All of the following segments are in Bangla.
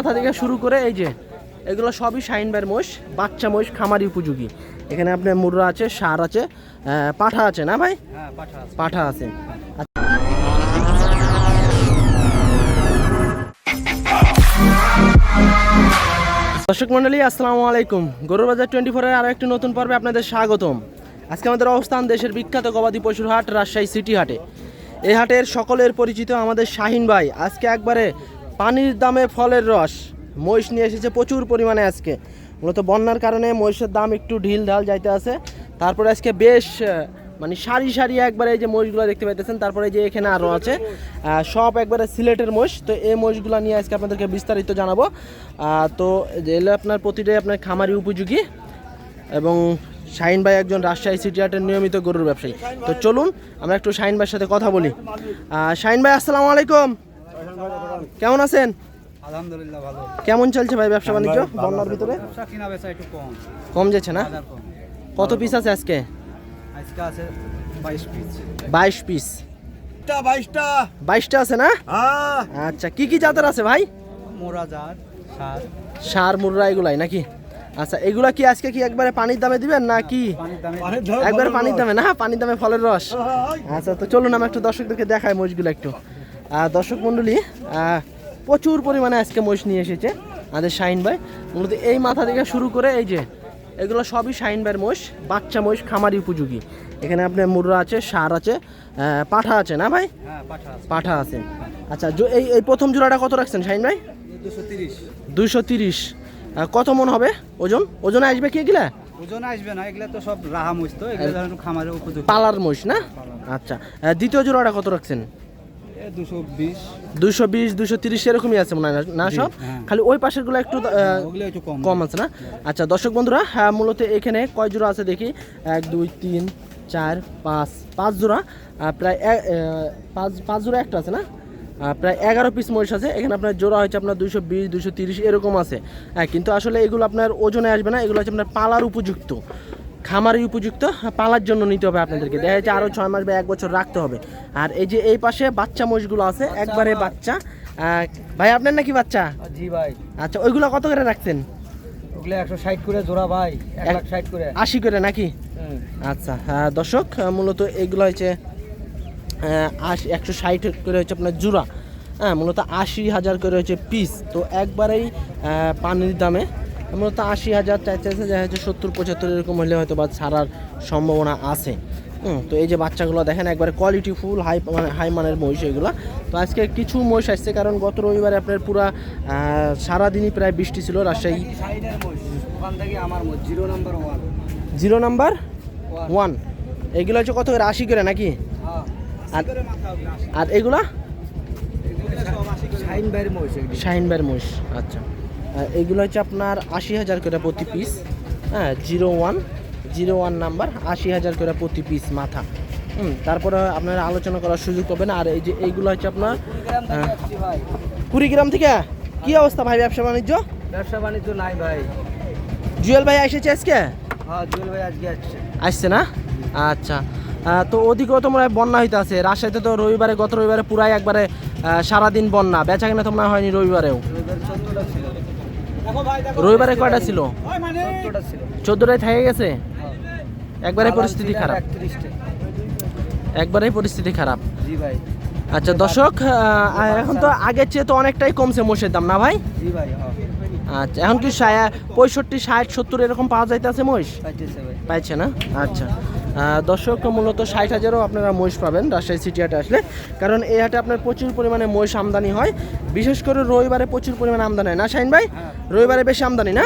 মাথা থেকে শুরু করে এই যে এগুলো সবই শাইনবার মোষ বাচ্চা মোষ খামারি উপযোগী। এখানে আপনার মুররা আছে সার আছে পাঠা আছে না ভাই? হ্যাঁ পাঠা আছে। দর্শক মন্ডলী আসসালামু আলাইকুম। গরুর বাজার টোয়েন্টি ফোরের আরও একটি নতুন পর্বে আপনাদের স্বাগতম। আজকে আমাদের অবস্থান দেশের বিখ্যাত গবাদি পশুর হাট রাজশাহী সিটি হাটে। এই হাটের সকলের পরিচিত আমাদের শাহিন ভাই। আজকে একবারে পানির দামে ফলের রস। মহিষ নিয়ে এসেছে প্রচুর পরিমাণে আজকে। মূলত বন্যার কারণে মহিষের দাম একটু ঢিল ঢাল যাইতে আছে। তারপরে আজকে বেশ মানে সারি সারি একবারে এই যে মহিষগুলো দেখতে পাইতেছেন, তারপরে যে এখানে আরও আছে। সব একবারে সিলেটের মহিষ। তো এই মহিষগুলো নিয়ে আজকে আপনাদেরকে বিস্তারিত জানাব। তো এলো আপনার প্রতিটাই আপনার খামারি উপযোগী এবং শাহিন ভাই একজন রাজশাহী সিটি হাটের নিয়মিত গরুর ব্যবসায়ী। তো চলুন, আমরা একটু শাহিন ভাইয়ের সাথে কথা বলি। শাহিন ভাই, আসসালামু আলাইকুম। কেমন আছেন? আলহামদুলিল্লাহ ভালো। কেমন চলছে ভাই ব্যবসা বাণিজ্য? বন্যার ভিতরে? ব্যবসা কিনা বেচা একটু কম। কম যাচ্ছে না? কত পিস আছে আজকে? আজকে আছে বাইশ পিস বাইশ পিস টা বাইশটা। বাইশটা আছে না? হ্যাঁ। আচ্ছা কি কি জাতের আছে ভাই? মোরা জার সার। সার মুররা এগুলাই নাকি? আচ্ছা এগুলা কি আজকে কি একবারে পানির দামে দিবেন না কি? দামে। একবারে পানির দামে না? পানির দামে ফলের রস? আচ্ছা তো চলুন আমরা একটু দর্শকদেরকে দেখাই মহিষগুলো একটু। দর্শক মণ্ডলী প্রচুর পরিমাণে আজকে মহিষ নিয়ে এসেছে আমাদের শাহিন ভাই। মূলত এই মাথা থেকে শুরু করে এই যে এগুলো সবই শাহিন ভাইয়ের মহিষ বাচ্চা মহিষ খামারি উপযোগী। এখানে আপনার মুররা আছে সার আছে পাঠা আছে না ভাই? হ্যাঁ পাঠা আছে। আচ্ছা এই এই প্রথম জোড়াটা কত রাখছেন শাহিন ভাই? দুশো তিরিশ। কত মন হবে ওজন? ওজনে আসবে কি এগুলা? ওজন আসবে না এগুলা তো সব রাহা মুছ তো এগুলো ধরেন খামারের উপযুক্ত পালার মহিষ না? আচ্ছা দ্বিতীয় জোড়াটা কত রাখছেন? দুশো বিশ। দুইশো তিরিশ এরকমই আছে মনে হয় না- সব? হ্যাঁ। খালি ওই পাশেরগুলো একটু একটু কম। আছে না? আচ্ছা দর্শক বন্ধুরা হ্যাঁ মূলত এখানে কয় জোড়া আছে দেখি? এক দুই তিন চার পাঁচ। পাঁচ জোড়া প্রায় পাঁচ পাঁচ জোড়া একটা আছে না? প্রায় এগারো পিস মহিষ আছে। এখানে আপনার জোড়া হচ্ছে আপনার দুইশো বিশ দুইশো তিরিশ এরকম আছে। হ্যাঁ কিন্তু আসলে এগুলো আপনার ওজনে আসবে না এগুলো হচ্ছে আপনার পালার উপযুক্ত। খামারি উপযুক্ত হ্যাঁ, পালার জন্য নিতে হবে আপনাদেরকে। দেখা যাচ্ছে আরও ছয় মাস বা এক বছর রাখতে হবে। আর এই যে এই পাশে বাচ্চা মোষগুলো আছে একবারে বাচ্চা। ভাই আপনার নাকি বাচ্চা? জি ভাই। আচ্ছা ওইগুলো কত করে রাখছেন? ওগুলো একশো ষাট করে জোড়া ভাই। এক লাখ ষাট করে। আশি করে নাকি? আচ্ছা হ্যাঁ, দর্শক মূলত এগুলো হচ্ছে আশি একশো ষাট করে হচ্ছে আপনার জোড়া। হ্যাঁ মূলত আশি হাজার করে হচ্ছে পিস তো একবারেই পানির দামে মূলত আশি হাজার চার চাইছে যে হচ্ছে সত্তর পঁচাত্তর এরকম হলে হয়তো বা ছাড়ার সম্ভাবনা আছে। তো এই যে বাচ্চাগুলো দেখেন একবারে কোয়ালিটি ফুল হাই মানে হাই মানের মহিষ এগুলো। তো আজকে কিছু মহিষ আসছে কারণ গত রবিবারে আপনার পুরা সারাদিনই প্রায় বৃষ্টি ছিল রাজশাহী। জিরো নাম্বার ওয়ান এগুলো হচ্ছে কত করে আশি করে নাকি? হ্যাঁ আর আর এগুলা? শাইন বাইরের মোষ এগুলো। শাহিন ভাইয়ের মোষ আচ্ছা। এগুলো হচ্ছে আপনার আশি হাজার করে প্রতি পিস হ্যাঁ zero one zero one number আশি হাজার করে প্রতি পিস মাথা। হুম তারপরে আপনারা আলোচনা করার সুযোগ পাবেন। আর এই যে এইগুলো হচ্ছে আপনার কুড়িগ্রাম থেকে? হ্যাঁ। কি অবস্থা ভাই ব্যবসা বাণিজ্য? ব্যবসা বাণিজ্য নাই ভাই। জুয়েল ভাই এসেছে আজকে? হ্যাঁ জুয়েল ভাই আজকে আসছে। আসছে না? আচ্ছা। তো ওদিকেও তোমরা বন্যা হইতে আছে রাজশাহীতে তো রবিবারে গত রবিবারে পুরাই একবারে সারাদিন বন্যা। বেচা কিনা তোমরা হয়নি রবিবারেও। রবিবারে কয়টা ছিল? চোদ্দটা ছিল। চোদ্দটায় থেকে গেছে? একবারে পরিস্থিতি খারাপ। একবারেই পরিস্থিতি খারাপ। জি ভাই। আচ্ছা দর্শক এখন তো আগের চেয়ে তো অনেকটাই কমছে মোষের দাম না ভাই? জি ভাই হ্যাঁ আচ্ছা এখন কি পঁয়ষট্টি ষাট সত্তর এরকম পাওয়া যাইতেছে মহিষ ভাই। পাইছে না? আচ্ছা। দর্শক মূলত ষাট হাজারও আপনারা মহিষ পাবেন রাজশাহী সিটি হাটে আসলে। কারণ এই হাটে আপনার প্রচুর পরিমাণে মহিষ আমদানি হয়। বিশেষ করে রবিবারে প্রচুর পরিমাণে আমদানি হয়। না শাইন ভাই? হ্যাঁ। রবিবারে বেশি আমদানি না?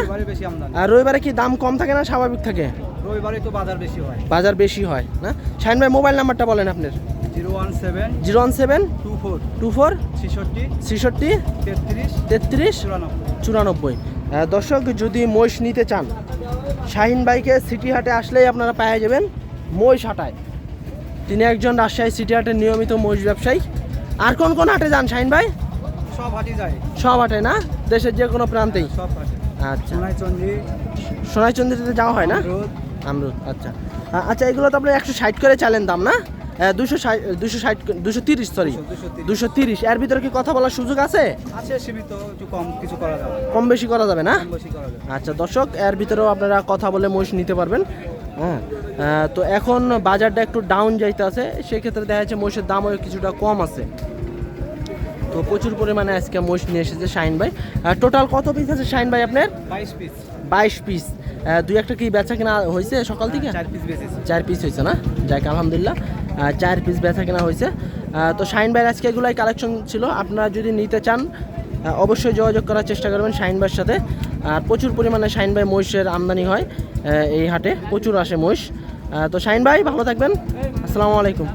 আর রবিবারে কি দাম কম থাকে না স্বাভাবিক থাকে? রবিবারে তো বাজার বেশি হয়। বাজার বেশি হয় না? শাইন ভাই মোবাইল নাম্বারটা বলেন আপনার। Zero one seven zero one seven two four two four ছেষট্টি ছেষট্টি তেত্রিশ তেত্রিশ চুরানব্বই। দর্শক যদি মহিষ নিতে চান শাহিন বাইকে সিটি হাটে আসলেই আপনারা পেয়ে যাবেন। মহিষ হাটায়। তিনি একজন রাজশাহী সিটি হাটের নিয়মিত মহিষ ব্যবসায়ী। আর কোন কোন হাটে যান শাহিন ভাই? সব হাটি যায়। সব হাটে না? দেশের যে কোনো প্রান্তেই? সব হাটে। আচ্ছা। সোনাইচন্দ্রি সোনাইচন্দ্রিতে যাওয়া হয় না? আমরুদ। আচ্ছা। আচ্ছা এগুলো তো আপনার একশো ষাট করে চালেন দাম না? দুশো ষাট দুশো ষাট দুশো তিরিশ সরি দুশো তিরিশ। এর ভিতরে কি কথা বলার সুযোগ আছে? আছে সীমিত একটু কম কিছু করা যাবে। কম বেশি করা যাবে না? কম বেশি করা যাবে। আচ্ছা দর্শক এর ভিতরেও আপনারা কথা বলে মহিষ নিতে পারবেন। হ্যাঁ। তো এখন বাজারটা একটু ডাউন যাইতে আছে সেক্ষেত্রে দেখা যাচ্ছে মহিষের দামও কিছুটা কম আছে। তো প্রচুর পরিমাণে আজকে মহিষ নিয়ে এসেছে শাইন ভাই। টোটাল কত পিস আছে শাইন ভাই আপনার? বাইশ পিস বাইশ পিস দুই একটা কি বেচা কেনা হয়েছে সকাল থেকে? চার পিস বেঁচেছে। চার পিস হয়েছে না? যাক আলহামদুলিল্লাহ। চার পিস বেচা কেনা হয়েছে। তো শাইন ভাইয়ের আজকে এগুলাই কালেকশন ছিল। আপনারা যদি নিতে চান অবশ্যই যোগাযোগ করার চেষ্টা করবেন শাইন ভাইয়ের সাথে। আর প্রচুর পরিমাণে শাইন ভাই মহিষের আমদানি হয় এই হাটে। প্রচুর আসে মহিষ। তো শাইন ভাই ভালো থাকবেন। আসসালামু আলাইকুম।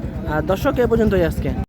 দর্শক এ পর্যন্তই আজকে।